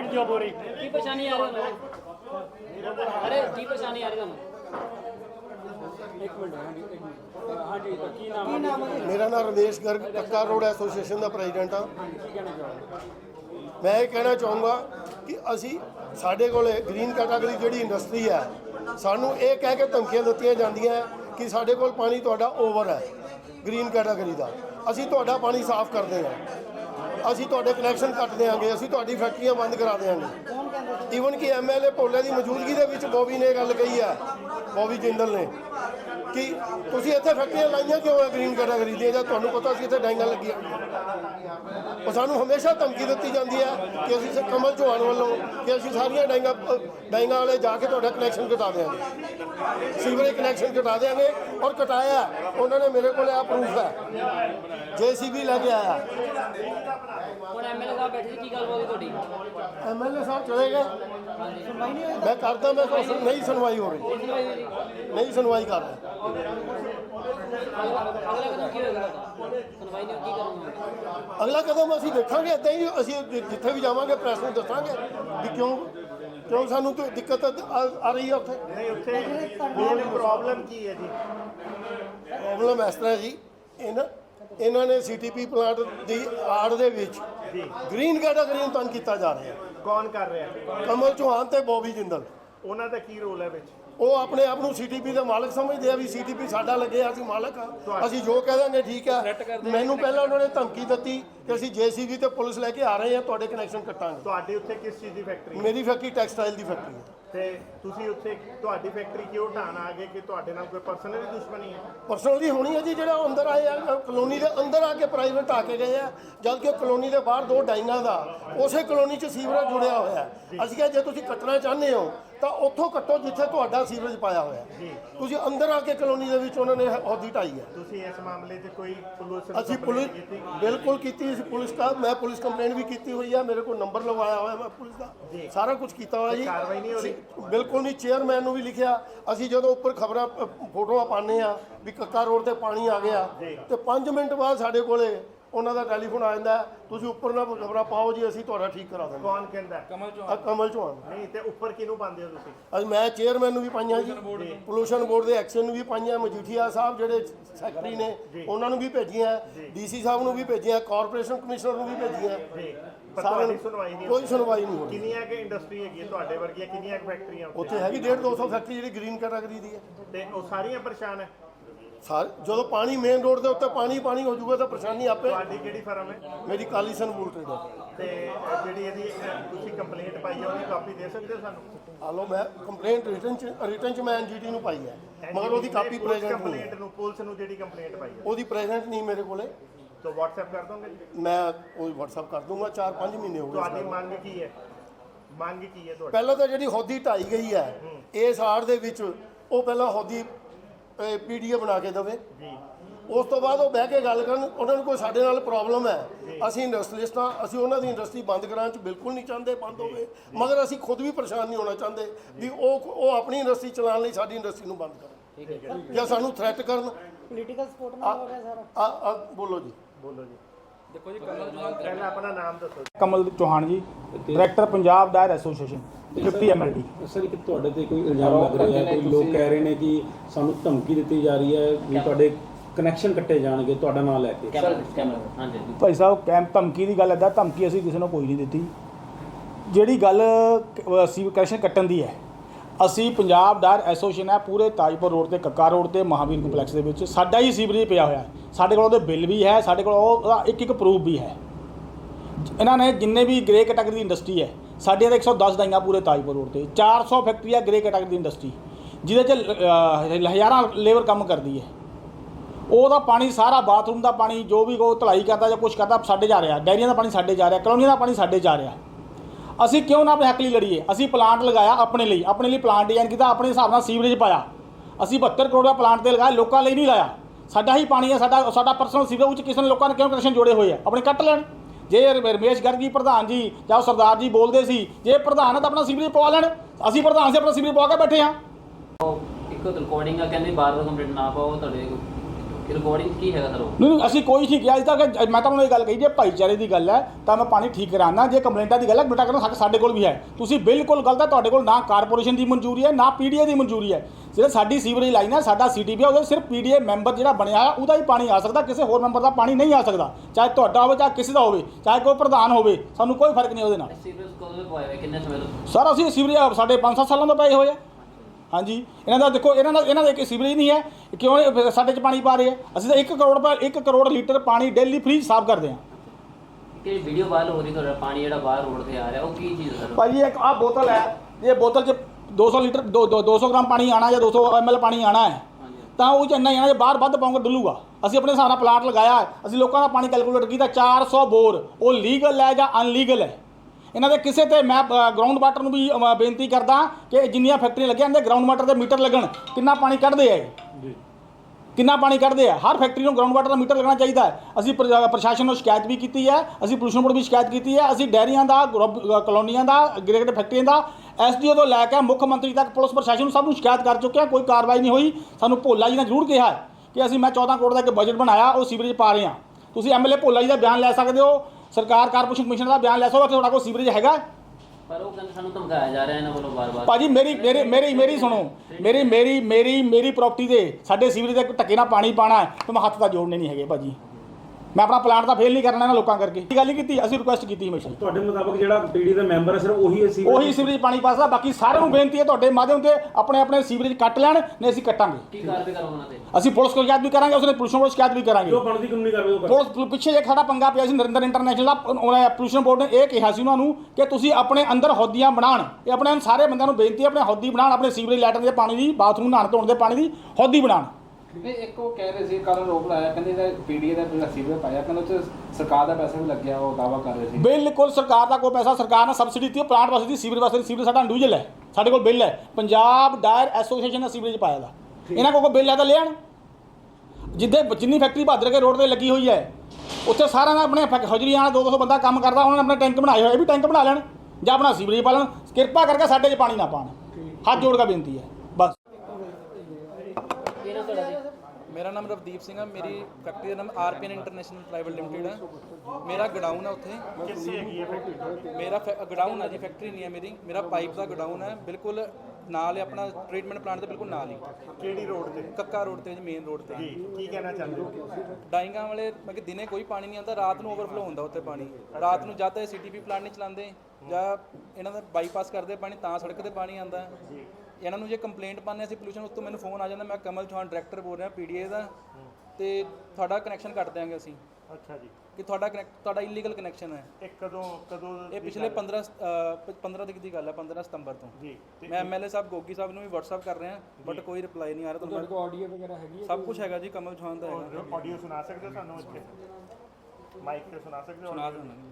Height job ਹੋ ਰਹੀ। ਕੀ ਪਰੇਸ਼ਾਨੀ ਆ ਰਹੀ ਅਰੇ ਕੀ ਪਰੇਸ਼ਾਨੀ ਆ ਰਹੀ ਤੁਹਾਨੂੰ? ਮੇਰਾ ਨਾਮ ਰਮੇਸ਼ ਗਰਗ ਪੱਕਾ ਰੋਡ ਐਸੋਸੀਏਸ਼ਨ ਦਾ ਪ੍ਰੈਜ਼ੀਡੈਂਟ ਆ ਮੈਂ ਇਹ ਕਹਿਣਾ ਚਾਹੂੰਗਾ ਕਿ ਅਸੀਂ ਸਾਡੇ ਕੋਲੇ ਗ੍ਰੀਨ ਕੈਟਾਗਰੀ ਜਿਹੜੀ ਇੰਡਸਟਰੀ ਹੈ ਸਾਨੂੰ ਇਹ ਕਹਿ ਕੇ ਧਮਕੀਆਂ ਦਿੱਤੀਆਂ ਜਾਂਦੀਆਂ ਹੈ ਕਿ ਸਾਡੇ ਕੋਲ ਪਾਣੀ ਤੁਹਾਡਾ ਓਵਰ ਹੈ ਗ੍ਰੀਨ ਕੈਟਾਗਰੀ ਦਾ। ਅਸੀਂ ਤੁਹਾਡਾ ਪਾਣੀ ਸਾਫ਼ ਕਰਦੇ ਹਾਂ। ਅਸੀਂ ਤੁਹਾਡੇ ਕਨੈਕਸ਼ਨ ਕੱਟ ਦੇਵਾਂਗੇ ਅਸੀਂ ਤੁਹਾਡੀ ਫੈਕਟਰੀਆਂ ਬੰਦ ਕਰਾ ਦੇਵਾਂਗੇ ਈਵਨ ਕਿ ਐਮਐਲਏ ਭੋਲੇ ਦੀ ਮੌਜੂਦਗੀ ਦੇ ਵਿੱਚ ਬੋਬੀ ਨੇ ਗੱਲ ਕਹੀ ਹੈ ਬੋਬੀ ਜਿੰਦਲ ਨੇ ਕਿ ਤੁਸੀਂ ਇੱਥੇ ਫੈਕਟਰੀਆਂ ਲਾਈਆਂ ਕਿਉਂ ਹੈ ਗ੍ਰੀਨ ਕੈਟਾਗਰੀ ਦੀਆਂ? ਜਾਂ ਤੁਹਾਨੂੰ ਪਤਾ ਸੀ ਇੱਥੇ ਡਾਈਆਂ ਲੱਗੀਆਂ? ਉਹ ਸਾਨੂੰ ਹਮੇਸ਼ਾ ਧਮਕੀ ਦਿੱਤੀ ਜਾਂਦੀ ਹੈ ਕਿ ਅਸੀਂ ਕਮਲ ਚੌਹਾਨ ਵੱਲੋਂ ਕਿ ਅਸੀਂ ਸਾਰੀਆਂ ਡਾਈਆਂ ਅ, ਡਾਈਆਂ ਵਾਲੇ ਜਾ ਕੇ ਤੁਹਾਡਾ ਕਨੈਕਸ਼ਨ ਕਟਾ ਦੇਵਾਂਗੇ ਸੀਵਰੇਜ ਕਨੈਕਸ਼ਨ ਕਟਾ ਦੇਵਾਂਗੇ ਔਰ ਕਟਾਇਆ ਉਹਨਾਂ ਨੇ ਮੇਰੇ ਕੋਲ ਆ ਪ੍ਰੂਫ ਹੈ। ਜੇਸੀਬੀ ਲੈ ਕੇ ਆਇਆ। ਹੁਣ ਐਮਐਲਏ ਸਾਹਿਬ ਬੈਠੇ ਸੀ ਕੀ ਗੱਲ ਬੋਲੀ ਤੁਹਾਡੀ? ਐਮਐਲਏ ਸਾਹਿਬ ਚਲੇ ਗਏ। ਮੈਂ ਕਰਦਾ ਮੈਂ ਕੁਛ ਨਹੀਂ ਸੁਣਵਾਈ ਹੋ ਰਹੀ। ਸੁਣਵਾਈ ਹੋਈ ਜੀ। ਨਹੀਂ ਸੁਣਵਾਈ ਕਰ ਰਹੇ। ਅਗਲਾ ਕਦਮ ਕੀ ਹੋਏਗਾ ਤੁਹਾਡਾ? ਸੁਣਵਾਈ ਨਹੀਂ ਹੋਈ, ਕੀ ਕਰੋਗੇ? ਅਗਲਾ ਕਦਮ ਅਸੀਂ ਦੇਖਾਂਗੇ ਇਦਾਂ ਹੀ ਅਸੀਂ ਜਿ- ਜਿੱਥੇ ਵੀ ਜਾਵਾਂਗੇ ਪ੍ਰੈਸ ਨੂੰ ਦੱਸਾਂਗੇ ਵੀ ਕਿਉਂ ਕਿਉਂ ਸਾਨੂੰ ਕੋਈ ਦਿੱਕਤ ਆ ਆ ਰਹੀ ਹੈ ਉੱਥੇ। ਨਹੀਂ ਉੱਥੇ ਪ੍ਰੋਬਲਮ ਕੀ ਹੈ ਜੀ? ਪ੍ਰੋਬਲਮ ਇਸ ਤਰ੍ਹਾਂ ਹੈ ਜੀ ਇਹਨਾਂ ਇਹਨਾਂ ਨੇ ਸੀਟੀਪੀ ਪਲਾਂਟ ਦੀ ਆੜ ਦੇ ਵਿੱਚ ਗ੍ਰੀਨ ਕੈਟਾਗਰੀ ਨੂੰ ਤੰਗ ਕੀਤਾ ਜਾ ਰਿਹਾ। ਹੈ ਕੌਣ ਕਰ ਰਿਹਾ? ਹੈ? ਕਮਲ ਚੌਹਾਨ ਤੇ ਬੋਬੀ ਜਿੰਦਲ। ਉਹਨਾਂ ਦਾ ਕੀ ਰੋਲ ਹੈ ਵਿੱਚ? ਉਹ ਆਪਣੇ ਆਪ ਨੂੰ ਸੀਟੀਪੀ ਦਾ ਮਾਲਕ ਸਮਝਦੇ ਆ ਵੀ ਸੀਟੀਪੀ ਸਾਡਾ ਲੱਗਿਆ ਅਸੀਂ ਮਾਲਕ ਆ। ਅਸੀਂ ਜੋ ਕਹਿ ਦਾਂਗੇ ਠੀਕ ਆ। ਮੈਨੂੰ ਪਹਿਲਾਂ ਉਹਨਾਂ ਨੇ ਧਮਕੀ ਦਿੱਤੀ ਕਿ ਅਸੀਂ ਜੇਸੀਬੀ ਤੇ ਪੁਲਿਸ ਲੈ ਕੇ ਆ ਰਹੇ ਹਾਂ ਤੁਹਾਡੇ ਕਨੈਕਸ਼ਨ ਕੱਟਾਂਗੇ। ਤੁਹਾਡੇ ਉੱਥੇ ਕਿਸ ਚੀਜ਼ ਦੀ ਫੈਕਟਰੀ ਹੈ? ਮੇਰੀ ਫੈਕਟਰੀ ਟੈਕਸਟਾਈਲ ਦੀ ਫੈਕਟਰੀ ਹੈ। ਤੇ ਤੁਸੀਂ ਉੱਥੇ ਤੁਹਾਡੀ ਫੈਕਟਰੀ ਕਿਉਂ ਢਾਣ ਆ ਗਏ ਕਿ ਤੁਹਾਡੇ ਨਾਲ ਕੋਈ ਪਰਸਨਲ ਦੁਸ਼ਮਣੀ ਹੈ ਪਰਸਨਲੀ ਹੋਣੀ ਹੈ ਜੀ ਜਿਹੜਾ ਉਹ ਅੰਦਰ ਆਏ ਆ ਕਲੋਨੀ ਦੇ ਅੰਦਰ ਆ ਕੇ ਪ੍ਰਾਈਵੇਟ ਆ ਕੇ ਗਏ ਆ ਜਦ ਕਿ ਕਲੋਨੀ ਦੇ ਬਾਹਰ ਦੋ ਡਾਈਆਂ ਦਾ ਉਸੇ ਕਲੋਨੀ 'ਚ ਸੀਵਰੇਜ ਜੁੜਿਆ ਹੋਇਆ ਹੈ। ਅਸੀਂ ਕਿਹਾ ਜੇ ਤੁਸੀਂ ਕੱਟਣਾ ਚਾਹੁੰਦੇ ਹੋ ਤਾਂ ਉੱਥੋਂ ਕੱਟੋ ਜਿੱਥੇ ਤੁਹਾਡਾ ਸੀਵਰੇਜ ਪਾਇਆ ਹੋਇਆ ਹੈ। ਤੁਸੀਂ ਅੰਦਰ ਆ ਕੇ ਕਲੋਨੀ ਦੇ ਵਿੱਚ ਉਹਨਾਂ ਨੇ ਹੌਦੀ ਢਾਈ ਹੈ। ਤੁਸੀਂ ਇਸ ਮਾਮਲੇ 'ਚ ਕੋਈ ਪੁਲਿਸ ਨੂੰ ਅਸੀਂ complaint ਪੁਲਿਸ ਕੀਤੀ? ਬਿਲਕੁਲ ਕੀਤੀ ਸੀ। ਪੁਲਿਸ ਦਾ ਮੈਂ ਪੁਲਿਸ ਕੰਪਲੇਂਟ ਵੀ ਕੀਤੀ ਹੋਈ ਹੈ। ਮੇਰੇ ਕੋਲ ਨੰਬਰ ਲਗਵਾਇਆ ਹੋਇਆ ਮੈਂ ਪੁਲਿਸ ਦਾ। ਸਾਰਾ ਕੁਝ ਕੀਤਾ ਹੋਇਆ ਜੀ। ਕਾਰਵਾਈ ਨਹੀਂ ਹੋ ਰਹੀ? ਬਿਲਕੁਲ ਨਹੀਂ। ਚੇਅਰਮੈਨ ਨੂੰ ਵੀ ਲਿਖਿਆ। ਅਸੀਂ ਜਦੋਂ ਉੱਪਰ ਖਬਰਾਂ ਫੋਟੋਆਂ ਪਾਉਂਦੇ ਆ ਵੀ ਕੱਕਾ ਰੋਡ ਤੇ ਪਾਣੀ ਆ ਗਿਆ ਤੇ 5 ਮਿੰਟ ਬਾਅਦ ਸਾਡੇ ਕੋਲੇ ਉਹਨਾਂ ਦਾ ਟੈਲੀਫੋਨ ਆ ਜਾਂਦਾ ਹੈ, ਤੁਸੀਂ ਉੱਪਰ ਨਾ ਖਬਰਾਂ ਪਾਓ ਜੀ ਅਸੀਂ ਤੁਹਾਡਾ ਠੀਕ ਕਰਾ ਦਾਂਗੇ ਕੌਣ ਕਹਿੰਦਾ? ਹੈ? ਆ ਕਮਲ ਚੌਹਾਨ। ਨਹੀਂ ਤੇ ਉੱਪਰ ਕਿਹਨੂੰ ਪਾਉਂਦੇ ਹੋ ਤੁਸੀਂ? ਅੱਜ ਮੈਂ ਚੇਅਰਮੈਨ ਨੂੰ ਵੀ ਪਾਈਆਂ ਜੀ। ਪੋਲੂਸ਼ਨ ਬੋਰਡ ਦੇ ਐਕਸ਼ਨ ਨੂੰ ਵੀ ਪਾਈਆਂ ਮਜੀਠੀਆ ਸਾਹਿਬ ਜਿਹੜੇ ਸੈਕਟਰੀ ਨੇ ਉਹਨਾਂ ਨੂੰ ਵੀ ਭੇਜੀਆਂ ਡੀਸੀ ਸਾਹਿਬ ਨੂੰ ਵੀ ਭੇਜੀਆਂ ਕਾਰਪੋਰੇਸ਼ਨ ਕਮਿਸ਼ਨਰ ਨੂੰ ਵੀ ਭੇਜੀਆਂ। ਜੀ। ਪਰ ਸਾਰਿਆਂ ਤੁਹਾਡੀ ਨੂੰ ਸੁਣਵਾਈ ਨਹੀਂ ਕੋਈ ਸੁਣਵਾਈ ਨਹੀਂ ਹੋ ਰਹੀ ਕਿੰਨੀਆਂ ਕਿ ਇੰਡਸਟਰੀ ਹੈਗੀ ਹੈ ਤੁਹਾਡੇ ਵਰਗੀਆਂ ਕਿੰਨੀਆਂ ਕੁ ਫੈਕਟਰੀਆਂ ਉੱਥੇ? ਉੱਥੇ ਹੈਗੀ 1.5 200 ਫੈਕਟਰੀ ਜਿਹੜੀ ਗ੍ਰੀਨ ਕੈਟਾਗਰੀ ਦੀ ਹੈ। ਤੇ ਉਹ ਸਾਰੀਆਂ ਪਰੇਸ਼ਾਨ ਹੈ? ਸਾਰੇ ਜਦੋਂ ਪਾਣੀ ਮੇਨ ਰੋਡ ਦੇ ਉੱਤੇ ਪਾਣੀ ਪਾਣੀ ਹੋ ਜਾਊਗਾ ਤਾਂ ਪਰੇਸ਼ਾਨੀ ਆਪੇ ਤੁਹਾਡੀ ਕਿਹੜੀ ਫਰਮ ਹੈ? ਮੇਰੀ ਕਾਲੀਸਨ ਬੂਲ ਟ੍ਰੇਡਰ ਤੇ ਜਿਹੜੀ ਇਹਦੀ ਤੁਸੀਂ ਕੰਪਲੇਂਟ ਪਾਈ ਹੈ ਉਹਦੀ ਕਾਪੀ ਦੇ ਸਕਦੇ ਹੋ ਸਾਨੂੰ? ਹਾਲੋ ਮੈਂ ਕੰਪਲੇਂਟ ਰਿਟਨ ਚ ਰਿਟਨ ਚ ਮੈਂ ਐਨਜੀਟੀ ਨੂੰ ਪਾਈ ਹੈ ਮਗਰ ਉਹਦੀ ਕਾਪੀ ਪ੍ਰੈਜ਼ੈਂਟ ਨਹੀਂ ਕੰਪਲੇਂਟ ਹੈ ਨੂੰ ਪੁਲਿਸ ਨੂੰ ਜਿਹੜੀ ਕੰਪਲੇਂਟ ਪਾਈ ਹੈ ਉਹਦੀ ਪ੍ਰੈਜ਼ੈਂਟ ਨਹੀਂ ਮੇਰੇ ਕੋਲੇ। ਤਾਂ WhatsApp ਕਰ ਦੋਗੇ? ਮੈਂ ਉਹ WhatsApp ਕਰ ਦੂੰਗਾ 4-5 ਮਹੀਨੇ ਹੋ ਗਏ ਤੁਹਾਡੀ ਮੰਗ ਕੀ ਹੈ? ਮੰਗ ਕੀ ਹੈ ਤੁਹਾਡੀ? ਪਹਿਲਾਂ ਤਾਂ ਜਿਹੜੀ ਹੌਦੀ ਢਾਈ ਗਈ ਹੈ ਇਸ ਆੜ ਦੇ ਵਿੱਚ ਉਹ ਪਹਿਲਾਂ ਹੌਦੀ ਪੀਡੀਏ ਬਣਾ ਕੇ ਦੇਵੇ। ਜੀ ਉਸ ਤੋਂ ਬਾਅਦ ਉਹ ਬਹਿ ਕੇ ਗੱਲ ਕਰਨ ਉਹਨਾਂ ਨੂੰ ਕੋਈ ਸਾਡੇ ਨਾਲ ਪ੍ਰੋਬਲਮ ਹੈ। ਅਸੀਂ ਇੰਡਸਟਰੀਲਿਸਟ ਹਾਂ ਅਸੀਂ ਉਹਨਾਂ ਦੀ ਇੰਡਸਟਰੀ ਬੰਦ ਕਰਾਉਣ ਚ ਬਿਲਕੁਲ ਨਹੀਂ ਚਾਹੁੰਦੇ ਬੰਦ ਹੋਵੇ ਮਗਰ ਅਸੀਂ ਖੁਦ ਵੀ ਪਰੇਸ਼ਾਨ ਨਹੀਂ ਹੋਣਾ ਚਾਹੁੰਦੇ ਵੀ ਉਹ ਉਹ ਆਪਣੀ ਇੰਡਸਟਰੀ ਚਲਾਉਣ ਲਈ ਸਾਡੀ ਇੰਡਸਟਰੀ ਨੂੰ ਬੰਦ ਕਰਨ। ਜਾਂ। ਸਾਨੂੰ ਥ੍ਰੈਟ ਕਰਨ। ਪੋਲੀਟੀਕਲ ਸਪੋਰਟ ਨਾਲ ਹੋ ਰਿਹਾ ਸਾਰਾ ਆ ਆ ਬੋਲੋ ਜੀ। ਬੋਲੋ ਜੀ। ਦੇਖੋ ਜੀ ਪਹਿਲਾਂ ਆਪਣਾ ਨਾਮ ਦੱਸੋ ਜੀ। Kamal Chauhan ji director Punjab dyer association 50 MLD sir ਕਿ ਤੁਹਾਡੇ ਤੇ ਕੋਈ ਇਲਜ਼ਾਮ ਲੱਗ ਰਿਹਾ ਹੈ ਕੋਈ ਲੋਕ ਕਹਿ ਰਹੇ ਨੇ ਕਿ ਸਾਨੂੰ ਧਮਕੀ ਦਿੱਤੀ ਜਾ ਰਹੀ ਹੈ ਵੀ ਤੁਹਾਡੇ ਕਨੈਕਸ਼ਨ ਕੱਟੇ ਜਾਣਗੇ ਤੁਹਾਡਾ ਨਾਮ ਲੈ ਕੇ। ਹਾਂਜੀ। ਭਾਈ ਸਾਹਿਬ ਕੈਮ ਧਮਕੀ ਦੀ ਗੱਲ ਐਦਾ ਧਮਕੀ ਅਸੀਂ ਕਿਸੇ ਨੂੰ ਕੋਈ ਨਹੀਂ ਦਿੱਤੀ। ਜਿਹੜੀ ਗੱਲ ਅਸੀਂ ਕੈਸ਼ਨ ਕੱਟਣ ਦੀ ਹੈ ਅਸੀਂ ਪੰਜਾਬ ਡਾਇਰ ਐਸੋਸੀਏਸ਼ਨ ਹੈ, ਪੂਰੇ ਤਾਜਪੁਰ ਰੋਡ ਤੇ, ਕੱਕਾ ਰੋਡ ਤੇ, ਮਹਾਵੀਰ ਕੰਪਲੈਕਸ ਦੇ ਵਿੱਚ। ਸਾਡਾ ਹੀ ਸੀਵਰੇਜ ਪਿਆ ਹੋਇਆ ਸਾਡੇ ਕੋਲ ਉਹਦੇ ਬਿੱਲ ਵੀ ਹੈ, ਸਾਡੇ ਕੋਲ ਉਹਦਾ ਇੱਕ ਇੱਕ ਪ੍ਰੂਫ ਵੀ ਹੈ। ਇਹਨਾਂ ਨੇ ਜਿੰਨੇ ਵੀ ਗ੍ਰੇ ਕੈਟਾਗਰੀ ਦੀ ਇੰਡਸਟਰੀ ਹੈ, ਸਾਡੀਆਂ ਤਾਂ 110 ਦਾਈਆਂ ਪੂਰੇ ਤਾਜਪੁਰ ਰੋਡ ਤੇ। 400 ਫੈਕਟਰੀ ਹੈ ਗ੍ਰੇ ਕੈਟਾਗਰੀ ਦੀ ਇੰਡਸਟਰੀ ਜਿਹਦੇ 'ਚ ਹਜ਼ਾਰਾਂ ਲੇਬਰ ਕੰਮ ਕਰਦੀ ਹੈ। ਉਹਦਾ ਪਾਣੀ ਸਾਰਾ ਬਾਥਰੂਮ ਦਾ ਪਾਣੀ, ਜੋ ਵੀ ਕੋ ਧਲਾਈ ਕਰਦਾ ਜਾਂ ਕੁਝ ਕਰਦਾ, ਸਾਡੇ ਜਾ ਰਿਹਾ। ਡੈਰੀਆਂ ਦਾ ਪਾਣੀ ਸਾਡੇ ਜਾ ਰਿਹਾ, ਕਲੋਨੀਆਂ ਦਾ ਪਾਣੀ ਸਾਡੇ ਜਾ ਰਿਹਾ। ਅਸੀਂ ਕਿਉਂ ਨਾ ਆਪਣੇ ਹੱਕ ਲਈ ਲੜੀਏ? ਅਸੀਂ ਪਲਾਂਟ ਲਗਾਇਆ ਆਪਣੇ ਲਈ। ਆਪਣੇ ਲਈ ਪਲਾਂਟ ਡਿਜ਼ਾਈਨ ਕੀਤਾ, ਆਪਣੇ ਹਿਸਾਬ ਨਾਲ ਸੀਵਰੇਜ ਪਾਇਆ। ਅਸੀਂ 72 ਕਰੋੜ ਦਾ ਪਲਾਂਟ ਤੇ ਲਗਾਇਆ, ਲੋਕਾਂ ਲਈ ਨਹੀਂ ਲਾਇਆ। ਸਾਡਾ ਹੀ ਪਾਣੀ ਹੈ, ਸਾਡਾ ਸਾਡਾ ਪਰਸਨਲ ਸੀਵਰੇਜ ਵਿੱਚ ਕਿਸੇ ਨੇ ਲੋਕਾਂ ਨੇ ਕਿਉਂ ਕਨੈਕਸ਼ਨ ਜੋੜੇ ਹੋਏ ਆ? ਆਪਣੇ ਕੱਟ ਲੈਣ। ਜੇ ਰਮੇਸ਼ ਗਰਗ ਜੀ ਪ੍ਰਧਾਨ ਜੀ ਜਾਂ ਸਰਦਾਰ ਜੀ ਬੋਲਦੇ ਸੀ, ਜੇ ਪ੍ਰਧਾਨ ਹੈ ਤਾਂ ਆਪਣਾ ਸੀਵਰੇਜ ਪਵਾ ਲੈਣ। ਅਸੀਂ ਪ੍ਰਧਾਨ ਸੀ, ਆਪਣਾ ਸੀਵਰੇਜ ਪਵਾ ਕੇ ਬੈਠੇ ਹਾਂ। ਇੱਕ ਰਿਕਾਰਡਿੰਗ ਆ, ਕਹਿੰਦੇ ਬਾਰ ਬਾਰ ਕੰਪਲੀਟ ਨਾ ਪਾਓ, ਤੁਹਾਡੇ ਰਿਕਾਰਡਿੰਗ ਕੀ ਹੈਗਾ ਸਰ ਉਹ? ਨਹੀਂ ਨਹੀਂ ਅਸੀਂ ਕੋਈ ਨਹੀਂ ਕਿਹਾ ਅਜੇ ਤੱਕ। ਮੈਂ ਤੁਹਾਨੂੰ ਇਹ ਗੱਲ ਕਹੀ ਜੇ ਭਾਈਚਾਰੇ ਦੀ ਗੱਲ ਹੈ ਤਾਂ ਮੈਂ ਪਾਣੀ ਠੀਕ ਕਰਾਉਣਾ ਜੇ ਕੰਪਲੇਂਟਾਂ ਦੀ ਗੱਲ ਹੈ ਬੇਟਾ ਕਰਨਾ ਸਾਡੇ ਕੋਲ ਵੀ ਹੈ। ਤੁਸੀਂ ਬਿਲਕੁਲ ਗਲਤ ਹੈ ਤੁਹਾਡੇ ਕੋਲ ਨਾ ਕਾਰਪੋਰੇਸ਼ਨ ਦੀ ਮਨਜ਼ੂਰੀ ਹੈ ਨਾ ਪੀਡੀਏ ਦੀ ਮਨਜ਼ੂਰੀ ਹੈ। ਜਿਹੜਾ ਸਾਡੀ ਸੀਵਰੇਜ ਲਾਈਨ ਹੈ ਸਾਡਾ ਸੀਟੀਪੀ ਉਹਦੇ ਸਿਰਫ ਪੀਡੀਏ ਮੈਂਬਰ ਜਿਹੜਾ ਬਣਿਆ ਹੈ ਉਹਦਾ ਹੀ ਪਾਣੀ ਆ ਸਕਦਾ ਕਿਸੇ ਹੋਰ ਮੈਂਬਰ ਦਾ ਪਾਣੀ ਨਹੀਂ ਆ ਸਕਦਾ। ਚਾਹੇ ਤੁਹਾਡਾ ਹੋਵੇ ਚਾਹੇ ਕਿਸੇ ਦਾ ਹੋਵੇ ਚਾਹੇ ਕੋਈ ਪ੍ਰਧਾਨ ਹੋਵੇ ਸਾਨੂੰ ਕੋਈ ਫ਼ਰਕ ਨਹੀਂ ਉਹਦੇ ਨਾਲ। ਸੀਵਰੇਜ ਕਦੋਂ ਪਵਾਏ ਹੋਏ ਕਿੰਨੇ ਸਮੇਂ ਤੋਂ? ਸਰ ਅਸੀਂ ਸੀਵਰੇਜ ਸਾਡੇ 5-7 ਸਾਲਾਂ ਤੋਂ ਪਏ ਹੋਏ ਆ। ਹਾਂਜੀ। ਇਹਨਾਂ ਦਾ ਦੇਖੋ ਇਹਨਾਂ ਦਾ ਇਹਨਾਂ ਦਾ ਇੱਕ ਸੀਵਰੇਜ ਨਹੀਂ ਹੈ। ਕਿਉਂ ਇਹ ਸਾਡੇ 'ਚ ਪਾਣੀ ਪਾ ਰਹੇ ਆ? ਅਸੀਂ ਤਾਂ 1 ਕਰੋੜ ਰੁਪਏ 1 ਕਰੋੜ ਲੀਟਰ ਪਾਣੀ ਡੇਲੀ ਫ੍ਰੀ ਸਾਫ਼ ਕਰਦੇ ਹਾਂ ਕਿ ਵੀਡੀਓ ਵਾਇਰਲ ਹੋ ਰਹੀ ਤੁਹਾਡਾ? ਪਾਣੀ ਜਿਹੜਾ ਬਾਹਰ ਰੋਡ ਤੇ ਆ ਰਿਹਾ ਉਹ ਕੀ ਚੀਜ਼ ਹੈ? ਸਰ ਭਾਜੀ ਇੱਕ ਆਹ ਬੋਤਲ ਹੈ। ਇਹ ਬੋਤਲ 'ਚ 200 ਲੀਟਰ ਦੋ- ਦੋ- 200 ਗ੍ਰਾਮ ਪਾਣੀ ਆਣਾ ਜਾਂ 200 ml ਪਾਣੀ ਆਣਾ ਹੈ। ਤਾਂ ਉਹ 'ਚ ਇੰਨਾ ਹੀ ਆਣਾ ਜੇ ਬਾਹਰ ਵੱਧ ਪਾਉਂਗੇ ਡੁੱਲੂਗਾ ਅਸੀਂ ਆਪਣੇ ਹਿਸਾਬ ਨਾਲ ਪਲਾਂਟ ਲਗਾਇਆ। ਅਸੀਂ ਲੋਕਾਂ ਦਾ ਪਾਣੀ ਕੈਲਕੂਲੇਟ ਕੀਤਾ 400 ਬੋਰ। ਉਹ ਲੀਗਲ ਹੈ ਜਾਂ ਅਨਲੀਗਲ ਹੈ? ਇਹਨਾਂ ਦੇ ਕਿਸੇ ਤੇ ਮੈਂ ਗਰਾਊਂਡ ਵਾਟਰ ਨੂੰ ਵੀ ਅ, ਬੇਨਤੀ ਕਰਦਾ ਕਿ ਜਿੰਨੀਆਂ ਫੈਕਟਰੀਆਂ ਲੱਗੀਆਂ ਇਹਦੇ ਗਰਾਊਂਡ ਵਾਟਰ ਦੇ ਮੀਟਰ ਲੱਗਣ ਕਿੰਨਾ ਪਾਣੀ ਕੱਢਦੇ ਆ ਇਹ? ਕਿੰਨਾ ਪਾਣੀ ਕੱਢਦੇ ਆ? ਹਰ ਫੈਕਟਰੀ ਨੂੰ ਗਰਾਊਂਡ ਵਾਟਰ ਦਾ ਮੀਟਰ ਲੱਗਣਾ ਚਾਹੀਦਾ ਹੈ। ਅਸੀਂ ਪ੍ਰ- ਪ੍ਰਸ਼ਾਸਨ ਨੂੰ ਸ਼ਿਕਾਇਤ ਵੀ ਕੀਤੀ ਹੈ ਅਸੀਂ ਪੋਲੂਸ਼ਨ ਬੋਰਡ ਵੀ ਸ਼ਿਕਾਇਤ ਕੀਤੀ ਹੈ ਅਸੀਂ ਡੈਰੀਆਂ ਦਾ ਅ, ਕਲੋਨੀਆਂ ਦਾ ਗ੍ਰੇਡ ਫੈਕਟਰੀਆਂ ਦਾ ਐਸਡੀਓ ਤੋਂ ਲੈ ਕੇ ਮੁੱਖ ਮੰਤਰੀ ਤੱਕ ਪੁਲਿਸ ਪ੍ਰਸ਼ਾਸਨ ਨੂੰ ਸਭ ਨੂੰ ਸ਼ਿਕਾਇਤ ਕਰ ਚੁੱਕੇ ਹਾਂ ਕੋਈ ਕਾਰਵਾਈ ਨਹੀਂ ਹੋਈ। ਸਾਨੂੰ ਭੋਲਾ ਜੀ ਨੇ ਜ਼ਰੂਰ ਕਿਹਾ ਹੈ ਕਿ ਅਸੀਂ ਮੈਂ 14 ਕਰੋੜ ਦਾ ਇੱਕ ਬਜਟ ਬਣਾਇਆ ਉਹ ਸੀਵਰੇਜ ਪਾ ਰਹੇ ਹਾਂ। ਤੁਸੀਂ ਐਮਐਲਏ ਭੋਲਾ ਜੀ ਦਾ ਬਿਆਨ ਲੈ ਸਕਦੇ ਹੋ। ਸਰਕਾਰ ਕਾਰਪੋਰੇਸ਼ਨ ਕਮਿਸ਼ਨਰ ਦਾ ਬਿਆਨ ਲੈ ਹੋ ਕਿ ਤੁਹਾਡਾ ਕੋਲ ਸੀਵਰੇਜ ਹੈਗਾ? ਪਰ ਉਹ ਕਹਿੰਦੇ ਸਾਨੂੰ ਧਮਕਾਇਆ ਜਾ ਰਿਹਾ ਇਹਨਾਂ ਵੱਲੋਂ ਬਾਰ-ਬਾਰ ਭਾਜੀ ਮੇਰੀ ਮੇਰੀ ਮੇਰੀ ਮੇਰੀ ਸੁਣੋ। ਮੇਰੀ ਮੇਰੀ ਮੇਰੀ ਮੇਰੀ ਪ੍ਰਾਪਰਟੀ ਦੇ ਸਾਡੇ ਸੀਵਰੇਜ ਦੇ ਟੱਕੇ ਨਾਲ ਪਾਣੀ ਪਾਣਾ ਤੇ ਮੈਂ ਹੱਥ ਦਾ ਜੋੜਨੇ ਨਹੀਂ ਹੈਗੇ ਭਾਜੀ। ਮੈਂ ਆਪਣਾ ਪਲਾਂਟ ਦਾ ਫੇਲ ਨਹੀਂ ਕਰਨਾ ਇਹਨਾਂ ਲੋਕਾਂ ਕਰਕੇ। ਇਹ ਗੱਲ ਨਹੀਂ ਕੀਤੀ? ਅਸੀਂ ਰਿਕੁਐਸਟ ਕੀਤੀ ਹਮੇਸ਼ਾ। ਤੁਹਾਡੇ ਮੁਤਾਬਕ ਜਿਹੜਾ ਪੀਡੀ ਦਾ ਮੈਂਬਰ ਹੈ ਸਿਰਫ ਉਹੀ ਅਸੀਂ ਉਹੀ ਸੀਵਰੇਜ ਪਾਣੀ ਪਾਸਦਾ ਬਾਕੀ ਸਾਰਿਆਂ ਨੂੰ ਬੇਨਤੀ ਹੈ ਤੁਹਾਡੇ ਮਾਧਿਅਮ ਤੇ ਆਪਣੇ ਆਪਣੇ ਸੀਵਰੇਜ ਕੱਟ ਲੈਣ ਨਹੀਂ ਅਸੀਂ ਕੱਟਾਂਗੇ। ਕੀ ਕਾਰਵਾਈ ਕਰੋ ਉਹਨਾਂ ਤੇ? ਅਸੀਂ ਪੁਲਿਸ ਕੋਲ ਸ਼ਿਕਾਇਤ ਵੀ ਕਰਾਂਗੇ ਉਸਨੇ ਪੁਲਿਸ ਕੋਲ ਸ਼ਿਕਾਇਤ ਵੀ ਕਰਾਂਗੇ। ਜੋ ਬਣਦੀ ਕਾਨੂੰਨੀ ਕਾਰਵਾਈ ਉਹ ਪੁਲਿਸ ਪਿੱਛੇ ਜੇ ਸਾਡਾ ਪੰਗਾ ਪਿਆ ਸੀ ਨਰਿੰਦਰ ਇੰਟਰਨੈਸ਼ਨਲ ਦਾ ਉਹਨਾਂ ਪੋਲੂਸ਼ਨ ਬੋਰਡ ਨੇ ਇਹ ਕਿਹਾ ਸੀ ਉਹਨਾਂ ਨੂੰ ਕਿ ਤੁਸੀਂ ਆਪਣੇ ਅੰਦਰ ਹੌਦੀਆਂ ਬਣਾਉਣ। ਇਹ ਆਪਣੇ ਸਾਰੇ ਬੰਦਿਆਂ ਨੂੰ ਬੇਨਤੀ ਹੈ ਆਪਣੇ ਹੌਦੀ ਬਣਾਉਣ ਆਪਣੇ ਸੀਵਰੇਜ ਲੈਟਰ ਦੇ ਪਾਣੀ ਦੀ ਬਾਥਰੂਮ ਨਹਾਉਣ ਧੋਣ ਦੇ ਪਾਣੀ ਦੀ ਹੌਦੀ ਬਣਾਉਣ। ਨਹੀਂ ਇੱਕ ਉਹ ਕਹਿ ਰਹੇ ਸੀ ਕੱਲ ਰੋਕ ਲਾਇਆ ਕਹਿੰਦੇ ਇਹਦਾ ਪੀਡੀਏ ਦਾ ਜਿਹੜਾ ਸੀਵਰ ਪਾਇਆ ਕਹਿੰਦੇ ਉੱਥੇ ਸਰਕਾਰ ਦਾ ਪੈਸਾ ਵੀ ਲੱਗਿਆ ਉਹ ਦਾਵਾ ਕਰ ਰਹੇ ਸੀ। ਬਿਲਕੁਲ ਸਰਕਾਰ ਦਾ ਕੋਈ ਪੈਸਾ ਸਰਕਾਰ ਨੇ ਸਬਸਿਡੀ ਦਿੱਤੀ ਉਹ ਪਲਾਂਟ ਵਾਸਤੇ ਦੀ ਸੀਵਰੇਜ ਵਾਸਤੇ ਸੀਵਰੇਜ ਸਾਡਾ ਇੰਡੀਵਿਜੂਅਲ ਹੈ ਸਾਡੇ ਕੋਲ ਬਿੱਲ ਹੈ ਪੰਜਾਬ ਡਾਇਰ ਐਸੋਸੀਏਸ਼ਨ ਨੇ ਸੀਵਰੇਜ ਪਾਇਆ ਦਾ। ਇਹਨਾਂ ਕੋਲ ਕੋਈ ਬਿੱਲ ਹੈ ਤਾਂ ਲੈਣ ਜਿੱਦੇ ਜਿੰਨੀ ਫੈਕਟਰੀ ਭਾਦਰ ਕੇ ਰੋਡ ਤੇ ਲੱਗੀ ਹੋਈ ਹੈ ਉੱਥੇ ਸਾਰਿਆਂ ਦਾ ਆਪਣੇ ਹਜਰੀਆਂ ਨਾਲ 200 ਬੰਦਾ ਕੰਮ ਕਰਦਾ ਉਹਨਾਂ ਨੇ ਆਪਣੇ ਟੈਂਕ ਬਣਾਏ ਹੋਏ ਇਹ ਵੀ ਟੈਂਕ ਬਣਾ ਲੈਣ ਜਾਂ ਆਪਣਾ ਸੀਵਰੇਜ ਪਾ ਲੈਣ ਕਿਰਪਾ ਕਰਕੇ ਸਾਡੇ 'ਚ ਪਾਣੀ ਨਾ ਪਾਣ ਹੱਥ ਜੋੜ ਕੇ ਬੇਨਤੀ ਹੈ ਬਸ ਇਹਨਾਂ ਤੁਹਾਡਾ ਜੀ ਮੇਰਾ ਨਾਮ ਰਵਦੀਪ ਸਿੰਘ ਹੈ ਮੇਰੀ ਫੈਕਟਰੀ ਦਾ ਨਾਮ ਆਰਪੀਐਨ ਇੰਟਰਨੈਸ਼ਨਲ ਪ੍ਰਾਈਵੇਟ ਲਿਮਟਿਡ ਹੈ ਮੇਰਾ ਗਡਾਊਨ ਹੈ ਉੱਥੇ। ਕਿੱਥੇ ਹੈਗੀ ਹੈ ਫੈਕਟਰੀ? ਮੇਰਾ ਗਡਾਊਨ ਹੈ ਜੀ ਫੈਕਟਰੀ ਨਹੀਂ ਹੈ ਮੇਰੀ। ਮੇਰਾ ਪਾਈਪ ਦਾ ਗਡਾਊਨ ਹੈ ਬਿਲਕੁਲ ਨਾਲ ਹੈ ਆਪਣਾ ਟ੍ਰੀਟਮੈਂਟ ਪਲਾਂਟ ਦੇ ਬਿਲਕੁਲ ਨਾਲ ਹੀ। ਕਿਹੜੀ ਰੋਡ ਤੇ? ਕੱਕਾ ਰੋਡ ਤੇ ਜੀ ਮੇਨ ਰੋਡ ਤੇ। ਜੀ ਕੀ ਕਹਿਣਾ ਚਾਹੁੰਦੇ ਹੋ? ਡਾਈਂਗਾਂ ਵਾਲੇ ਮੈਂ ਕਿ ਦਿਨੇ ਕੋਈ ਪਾਣੀ ਨਹੀਂ ਆਉਂਦਾ ਰਾਤ ਨੂੰ ਓਵਰਫਲੋ ਹੁੰਦਾ ਉੱਥੇ ਪਾਣੀ। ਰਾਤ ਨੂੰ ਜਾਂ ਤਾਂ ਸੀਟੀਪੀ ਪਲਾਂਟ ਨਹੀਂ ਚਲਾਉਂਦੇ। ਜਾਂ ਇਹਨਾਂ ਦਾ ਬਾਈਪਾਸ ਕਰਦੇ ਪਾਣੀ ਤਾਂ ਸੜਕ ਤੇ ਪਾਣੀ ਆਉਂਦਾ ਹੈ। ਇਹਨਾਂ ਨੂੰ ਜੇ ਕੰਪਲੇਂਟ ਪਾਉਂਦੇ ਅਸੀਂ ਪੋਲੂਸ਼ਨ ਉਸ ਤੋਂ ਮੈਨੂੰ ਫੋਨ ਆ ਜਾਂਦਾ ਮੈਂ ਕਮਲ ਚੌਹਾਨ ਡਾਇਰੈਕਟਰ ਬੋਲ ਰਿਹਾ ਪੀਡੀਏ ਦਾ। ਤੇ ਤੁਹਾਡਾ ਕਨੈਕਸ਼ਨ ਕੱਟ ਦਿਆਂਗੇ ਅਸੀਂ। ਅੱਛਾ ਜੀ। ਕਿ ਤੁਹਾਡਾ ਕਨੈਕਟ ਤੁਹਾਡਾ ਇਲੀਗਲ ਕਨੈਕਸ਼ਨ ਹੈ। ਇਹ ਕਦੋਂ ਕਦੋਂ ਇਹ ਪਿਛਲੇ ਗੱਲ 15 ਅ, 15 ਤਰੀਕ ਦੀ ਗੱਲ ਹੈ 15 ਸਤੰਬਰ ਤੋਂ। ਜੀ ਤੇ ਮੈਂ ਐਮਐਲਏ ਸਾਹਿਬ ਗੋਗੀ ਸਾਹਿਬ ਨੂੰ ਵੀ WhatsApp ਕਰ ਰਿਹਾ ਬਟ ਕੋਈ ਰਿਪਲਾਈ ਨਹੀਂ ਆ ਰਿਹਾ ਤੁਹਾਨੂੰ ਆਡੀਓ ਵਗੈਰਾ ਹੈਗੀ ਸਭ ਕੁਝ ਹੈਗਾ ਜੀ ਕਮਲ ਚੌਹਾਨ ਦਾ ਹੈਗਾ। ਆਡੀਓ ਸੁਣਾ ਸਕਦੇ ਹੋ ਸਾਨੂੰ ਇੱਥੇ? ਮਾਈਕ ਤੇ ਸੁਣਾ ਸਕਦੇ ਹੋ ਸੁਣਾ ਦਿੰਦਾ ਜੀ।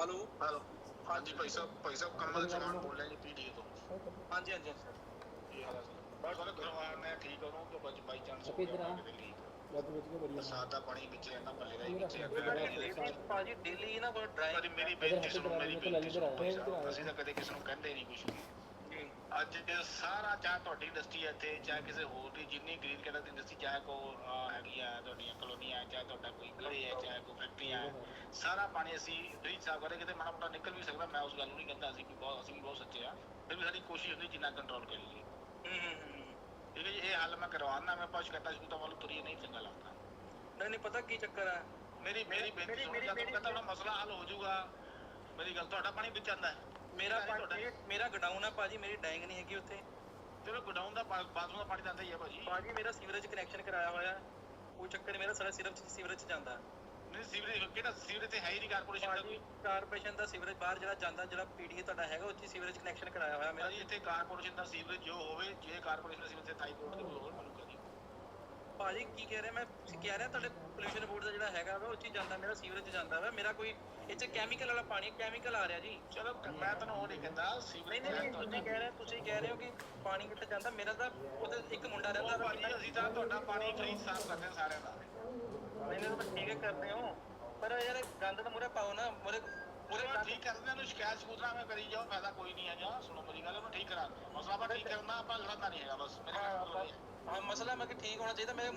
ਹੈਲੋ? ਹੈਲੋ। ਹਾਂਜੀ ਭਾਈ ਸਾਹਿਬ ਭਾਈ ਸਾਹਿਬ ਕਮਲ ਚੌਹਾਨ ਬੋਲ ਰਹੇ ਜੀ ਪੀਡੀਏ ਤੋਂ। ਹਾਂਜੀ ਹਾਂਜੀ ਸਰ ਕੀ ਹਾਲ ਹੈ? ਸਰ ਬਸ ਸਰ ਕਰਵਾ ਮੈਂ ਠੀਕ ਹਾਂ ਕਿ ਬਚ ਬਾਈ ਚਾਂਸ ਹੋ ਗਿਆ ਦਿੱਲੀ ਬਰਸਾਤ ਦਾ ਪਾਣੀ ਵਿੱਚ ਇਹਨਾਂ ਮੱਲੇ ਦਾ ਹੀ ਵਿੱਚ ਹੈ ਭਾਜੀ ਦਿੱਲੀ ਨਾ ਕੋਈ ਡਰਾਈਵ ਮੇਰੀ ਬੇਨਤੀ ਸੁਣੋ ਮੇਰੀ ਬੇਨਤੀ ਸੁਣੋ ਅਸੀਂ ਤਾਂ ਕਦੇ ਕਿਸੇ ਨੂੰ ਕਹਿੰਦੇ ਨਹੀਂ ਕੁਝ ਅੱਜ ਸਾਰਾ ਚਾਹੇ ਤੁਹਾਡੀ ਇੰਡਸਟਰੀ ਇੱਥੇ ਚਾਹੇ ਕਿਸੇ ਹੋਰ ਦੀ ਜਿੰਨੀ ਗ੍ਰੀਨ ਕਲਰ ਦੀ ਇੰਡਸਟਰੀ ਚਾਹੇ ਕੋ ਹੈਗੀ ਆ ਤੁਹਾਡੀਆਂ ਕਲੋਨੀਆਂ ਚਾਹੇ ਤੁਹਾਡਾ ਕੋਈ ਘਰੇ ਹੈ ਚਾਹੇ ਕੋਈ ਫੈਕਟਰੀਆਂ ਹੈ ਸਾਰਾ ਪਾਣੀ ਅਸੀਂ ਡ੍ਰਿੰਕ ਸਾਫ਼ ਕਰੇ ਕਿਤੇ ਮਾੜਾ ਮੋਟਾ ਨਿਕਲ ਵੀ ਸਕਦਾ ਮੈਂ ਉਸ ਗੱਲ ਨੂੰ ਨਹੀਂ ਕਹਿੰਦਾ ਅਸੀਂ ਵੀ ਬਹੁਤ ਅਸੀਂ ਵੀ ਬਹੁਤ ਸੱਚੇ ਆ। ਫਿਰ ਵੀ ਸਾਡੀ ਕੋਸ਼ਿਸ਼ ਹੁੰਦੀ ਜਿੰਨਾ ਕੰਟਰੋਲ ਕਰੀਏ। ਠੀਕ ਹੈ ਜੀ ਇਹ ਹੱਲ ਮੈਂ ਕਰਵਾਉਣਾ ਮੈਂ ਪਾਸ ਕਰਤਾ ਸੀ ਤਾਂ ਵੱਲ ਤੁਰੀ ਨਹੀਂ ਚੰਗਾ ਲੱਗਦਾ। ਨਹੀਂ ਨਹੀਂ ਪਤਾ ਕੀ ਚੱਕਰ ਹੈ ਮੇਰੀ ਮੇਰੀ ਬੇਨਤੀ ਸੁਣੋ ਤੱਕ ਤੁਹਾਡਾ ਮਸਲਾ ਹੱਲ ਹੋ ਜਾਊਗਾ ਮੇਰੀ ਗੱਲ ਤੁਹਾਡਾ ਪਾਣੀ ਵਿੱਚ ਆਂਦਾ ਮੇਰਾ ਪਾਣੀ ਮੇਰਾ ਗਡਾਊਨ ਹੈ ਭਾਜੀ ਮੇਰੀ ਡੈਂਗ ਨਹੀਂ ਹੈਗੀ ਉੱਥੇ। ਚਲੋ ਗਡਾਊਨ ਦਾ ਬਾਥਰੂਮ ਦਾ ਪਾਣੀ ਆਂਦਾ ਹੀ ਹੈ ਭਾਜੀ। ਭਾਜੀ ਮੇਰਾ ਸੀਵਰੇਜ ਕਨੈਕਸ਼ਨ ਕਰਾਇਆ ਹੋਇਆ। ਉਹ ਚੱਕਰ ਮੇਰਾ ਸਾਰਾ ਸਿਰਫ ਸੀਵਰੇਜ ਚ ਜਾਂਦਾ। ਨਹੀਂ ਸੀਵਰੇਜ ਕਿਹੜਾ ਸੀਵਰੇਜ ਤੇ ਹੈ ਹੀ ਨਹੀਂ ਕਾਰਪੋਰੇਸ਼ਨ ਦਾ? ਕੋਈ ਕਾਰਪੋਰੇਸ਼ਨ ਦਾ ਸੀਵਰੇਜ ਬਾਹਰ ਜਿਹੜਾ ਜਾਂਦਾ ਜਿਹੜਾ ਪੀਡੀਏ ਤੁਹਾਡਾ ਹੈਗਾ ਉੱਥੇ ਸੀਵਰੇਜ ਕਨੈਕਸ਼ਨ ਕਰਾਇਆ ਹੋਇਆ ਮੇਰਾ। ਇੱਥੇ ਕਾਰਪੋਰੇਸ਼ਨ ਦਾ ਸੀਵਰੇਜ ਜੋ ਹੋਵੇ ਜੇ ਕਾਰਪੋਰੇਸ਼ਨ ਦਾ ਸੀਵਰੇਜ ਤੇ ਦੇ ਕੋਲ ਹੋਰ ਮੈਨੂੰ ਭਾਜੀ ਕੀ ਕਹਿ ਰਿਹਾ ਮੈਂ ਕਹਿ ਰਿਹਾ ਤੁਹਾਡੇ ਪੋਲੂਸ਼ਨ ਬੋਰਡ ਦਾ ਜਿਹੜਾ ਹੈਗਾ ਵਾ ਉਹ 'ਚ ਹੀ ਜਾਂਦਾ ਮੇਰਾ ਸੀਵਰੇਜ ਜਾਂਦਾ ਵਾ ਮੇਰਾ ਕੋਈ ਇਹ 'ਚ ਕੈਮੀਕਲ ਵਾਲਾ ਪਾਣੀ ਕੈਮੀਕਲ ਆ ਰਿਹਾ ਜੀ। ਚਲੋ ਮੈਂ ਤੁਹਾਨੂੰ ਉਹ ਨਹੀਂ ਕਹਿੰਦਾ ਸੀਵਰੇਜ ਨਹੀਂ ਨਹੀਂ, ਤੁਸੀਂ ਕਹਿ ਰਹੇ ਤੁਸੀਂ ਕਹਿ ਰਹੇ ਹੋ ਕਿ ਪਾਣੀ ਕਿੱਥੇ ਜਾਂਦਾ ਮੇਰਾ ਤਾਂ ਉਹਦੇ ਇੱਕ ਮੁੰਡਾ ਰਹਿੰਦਾ ਵਾ। ਭਾਜੀ ਅਸੀਂ ਤਾਂ ਤੁਹਾਡਾ ਪਾਣੀ ਫ੍ਰੀ ਸਾਫ਼ ਕਰਦੇ ਹਾਂ ਸਾਰਿਆਂ ਦਾ। ਨਹੀਂ ਨਹੀਂ ਤਾਂ ਠੀਕ ਹੈ ਕਰਦੇ ਹੋ ਪਰ ਯਾਰ ਗੰਦ ਤਾਂ ਮੂਰੇ ਪਾਓ ਨਾ ਮੂਰੇ ਉਹਨੂੰ ਠੀਕ ਕਰਦੇ ਨੂੰ ਸ਼ਿਕਾਇਤ ਸਪੂਤਰਾ ਮੈਂ ਕਰੀ ਜਾਓ ਫਾਇਦਾ ਕੋਈ ਨਹੀਂ ਹੈਗਾ ਸੁਣੋ ਮੇਰੀ ਗੱਲ ਉਹਨੂੰ ਠੀਕ ਕਰਾ ਮਸਲਾ ਆਪਾਂ ਠੀਕ ਕਰਨਾ ਆਪਾਂ ਲੜਨਾ ਨਹੀਂ ਹੈਗਾ ਬਸ ਮੇਰੇ ਨਾਲ ਕੋਈ ਨਹੀਂ ਹਾਂ ਮਸਲਾ ਮੈਂ ਕਿ ਠੀਕ ਹੋਣਾ ਚਾਹੀਦਾ ਮੇਰੇ